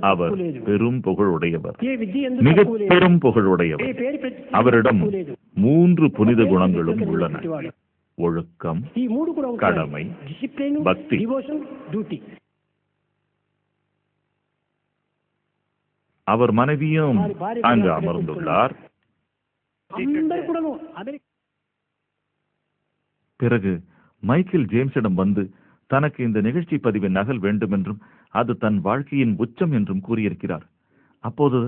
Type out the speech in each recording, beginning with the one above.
அவர் பெரும் புகழ் உடையவர் மிக பெரும் புகழ் உடையவர் அவரிடம் மூன்று புனித குணங்களும் உள்ளன. ஒழுக்கம் கடமை பக்தி. அவர் மனைவியும் அங்கு அமர்ந்துள்ளார். பிறகு மைக்கேல் ஜேம்ஸிடம் வந்து தனக்கு இந்த நிகழ்ச்சி பதிவின் நகல் வேண்டும் என்றும் அது தன் வாழ்க்கையின் உச்சம் என்றும் கூறியிருக்கிறார். அப்போது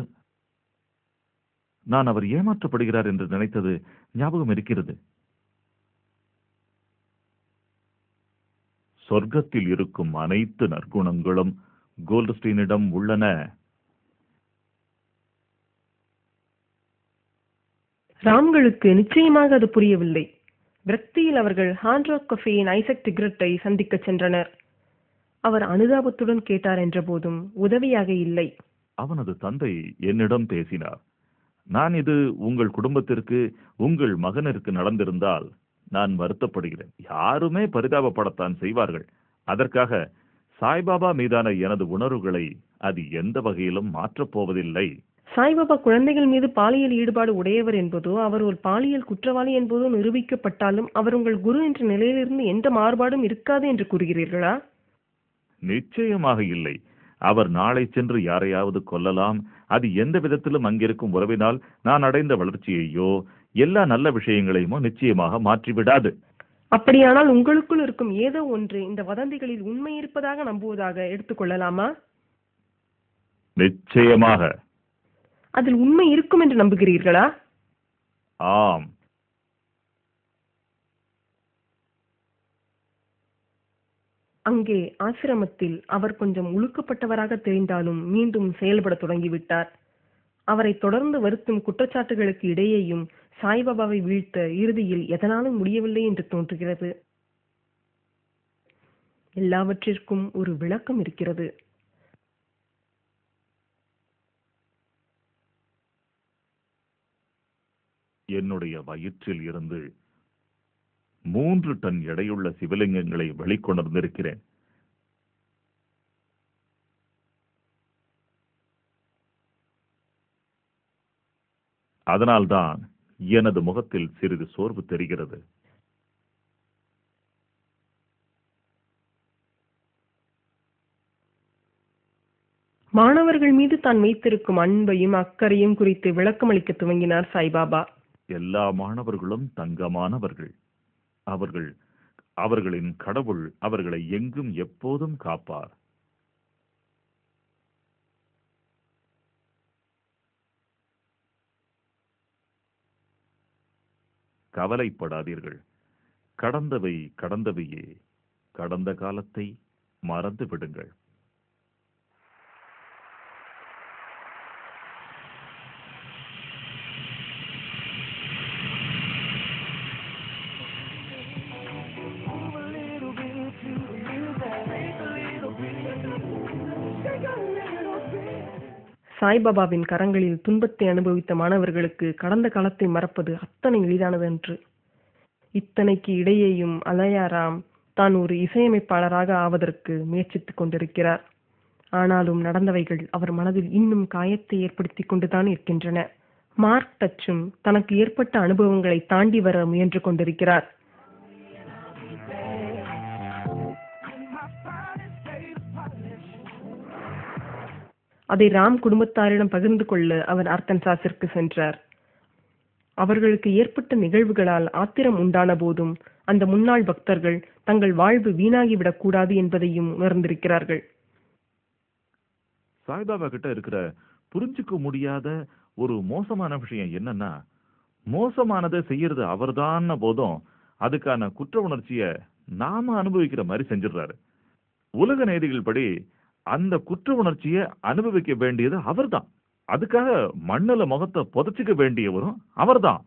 நான் அவர் ஏமாற்றப்படுகிறார் என்று நினைத்தது ஞாபகம் இருக்கிறது. சொர்க்கத்தில் இருக்கும் அனைத்து நற்குணங்களும் கோல்டஸ்டீனிடம் உள்ளன. ராம்களுக்கு நிச்சயமாக அது புரியவில்லை. விரக்தியில் அவர்கள் ஹாண்ட்ராக் கஃபேயின் ஐசக் டிக்ரட்டை சந்திக்கச் சென்றனர். அவர் அனுதாபத்துடன் கேட்டார் என்ற போதும் உதவியாக இல்லை. அவனது தந்தை என்னிடம் பேசினார். நான் இது உங்கள் குடும்பத்திற்கு உங்கள் மகனிற்கு நடந்திருந்தால் நான் வருத்தப்படுகிறேன். யாருமே பரிதாபப்படத்தான் செய்வார்கள். அதற்காக சாய்பாபா மீதான எனது உணர்வுகளை அது எந்த வகையிலும் மாற்றப் போவதில்லை. சாய்பாபா குழந்தைகள் மீது பாலியல் ஈடுபாடு உடையவர் என்பதோ அவர் ஒரு பாலியல் குற்றவாளி என்பதோ நிரூபிக்கப்பட்டாலும் அவர் உங்கள் குரு என்ற நிலையிலிருந்து எந்த மாறுபாடும் இருக்காது என்று கூறுகிறீர்களா? நிச்சயமாக இல்லை. அவர் நாளை சென்று யாரையாவது கொல்லலாம். அது எந்த விதத்திலும் அங்கிருக்கும் உறவினால் நான் அடைந்த வளர்ச்சியையோ எல்லா நல்ல விஷயங்களையுமோ நிச்சயமாக மாற்றிவிடாது. அப்படியானால் உங்களுக்குள் இருக்கும் ஏதோ ஒன்று இந்த வதந்திகளில் உண்மை இருப்பதாக நம்புவதாக எடுத்துக்கொள்ளலாமா நிச்சயமாக. அதில் உண்மை இருக்கும் என்று நம்புகிறீர்களா? ஆம். அங்கே ஆசிரமத்தில் அவர் கொஞ்சம் உழுக்கப்பட்டவராக தெரிந்தாலும் மீண்டும் செயல்பட தொடங்கிவிட்டார். அவரை தொடர்ந்து வருத்தும் குற்றச்சாட்டுகளுக்கு இடையேயும் சாய்பாபாவை வீழ்த்த இறுதியில் எதனாலும் முடியவில்லை என்று தோன்றுகிறது. எல்லாவற்றிற்கும் ஒரு விளக்கம் இருக்கிறது. என்னுடைய வயிற்றில் இருந்து மூன்று டன் எடையுள்ள சிவலிங்கங்களை வெளிக்கொணர்ந்திருக்கிறேன். அதனால்தான் எனது முகத்தில் சிறிது சோர்வு தெரிகிறது. மாணவர்கள் மீது தான் வைத்திருக்கும் அன்பையும் அக்கறையும் குறித்து விளக்கமளிக்க துவங்கினார் சாய்பாபா. எல்லா மாணவர்களும் தங்கமானவர்கள். அவர்கள் அவர்களின் கடவுள் அவர்களை எங்கும் எப்போதும் காப்பார். கவலைப்படாதீர்கள். கடந்தவை கடந்தவையே. கடந்த காலத்தை மறந்து விடுங்கள். சாய்பாபாவின் கரங்களில் துன்பத்தை அனுபவித்த மாணவர்களுக்கு கடந்த காலத்தை மறப்பது அத்தனை எளிதானதன்று. இத்தனைக்கு இடையேயும் அலயாராம் தான் ஒரு இசையமைப்பாளராக ஆவதற்கு முயற்சித்துக் கொண்டிருக்கிறார். ஆனாலும் நடந்தவைகள் அவர் மனதில் இன்னும் காயத்தை ஏற்படுத்திக் கொண்டுதான் இருக்கின்றன. மார்க் டச்சும் தனக்கு ஏற்பட்ட அனுபவங்களை தாண்டி வர முயன்று கொண்டிருக்கிறார். அதை ராம் குடும்பத்தாரிடம் பகிர்ந்து கொள்ள அவர் அர்த்தன்சாஸிற்கு சென்றார். அவர்களுக்கு ஏற்பட்ட நிகழ்வுகளால் ஆத்திரம் உண்டான போதும் அந்த முன்னாள் பக்தர்கள் தங்கள் வாழ்வு வீணாகிவிடக் கூடாது என்பதையும் உணர்ந்திருக்கிறார்கள். சாய்பாபா கிட்ட இருக்கிற புரிஞ்சுக்க முடியாத ஒரு மோசமான விஷயம் என்னன்னா மோசமானதை செய்யறது அவர்தான் போதும் அதுக்கான குற்ற உணர்ச்சிய நாம அனுபவிக்கிற மாதிரி செஞ்சிடுறாரு. உலக நேதிகள் படி அந்த குற்ற உணர்ச்சியை அனுபவிக்க வேண்டியது அவர்தான். அதுக்காக மண்ணில் முகத்தை புதைச்சிக்க வேண்டியவரும் அவர்தான்.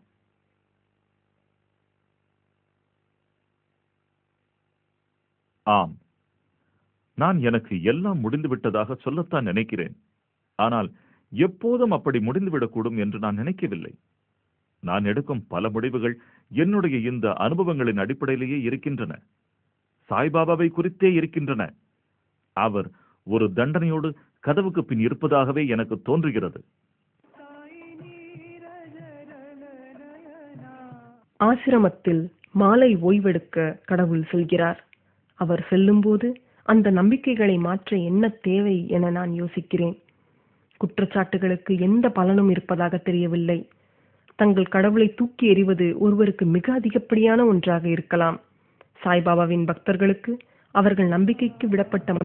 ஆம். நான் எனக்கு எல்லாம் முடிந்துவிட்டதாக சொல்லத்தான் நினைக்கிறேன். ஆனால் எப்போதும் அப்படி முடிந்துவிடக்கூடும் என்று நான் நினைக்கவில்லை. நான் எடுக்கும் பல முடிவுகள் என்னுடைய இந்த அனுபவங்களின் அடிப்படையிலேயே இருக்கின்றன. சாய்பாபாவை குறித்தே இருக்கின்றன. அவர் ஒரு தண்டனையோடு கதவுக்கு பின் இருப்பதாகவே எனக்கு தோன்றுகிறது. ஆசிரமத்தில் மாலை ஓய்வெடுக்க கடவுள் செல்கிறார். அவர் செல்லும்போது அந்த நம்பிக்கைகளை மாற்ற என்ன தேவை என நான் யோசிக்கிறேன். குற்றச்சாட்டுகளுக்கு எந்த பலனும் இருப்பதாக தெரியவில்லை. தங்கள் கடவுளை தூக்கி எறிவது ஒருவருக்கு மிக அதிகப்படியான ஒன்றாக இருக்கலாம். சாய்பாபாவின் பக்தர்களுக்கு அவர்கள் நம்பிக்கைக்கு விடப்பட்ட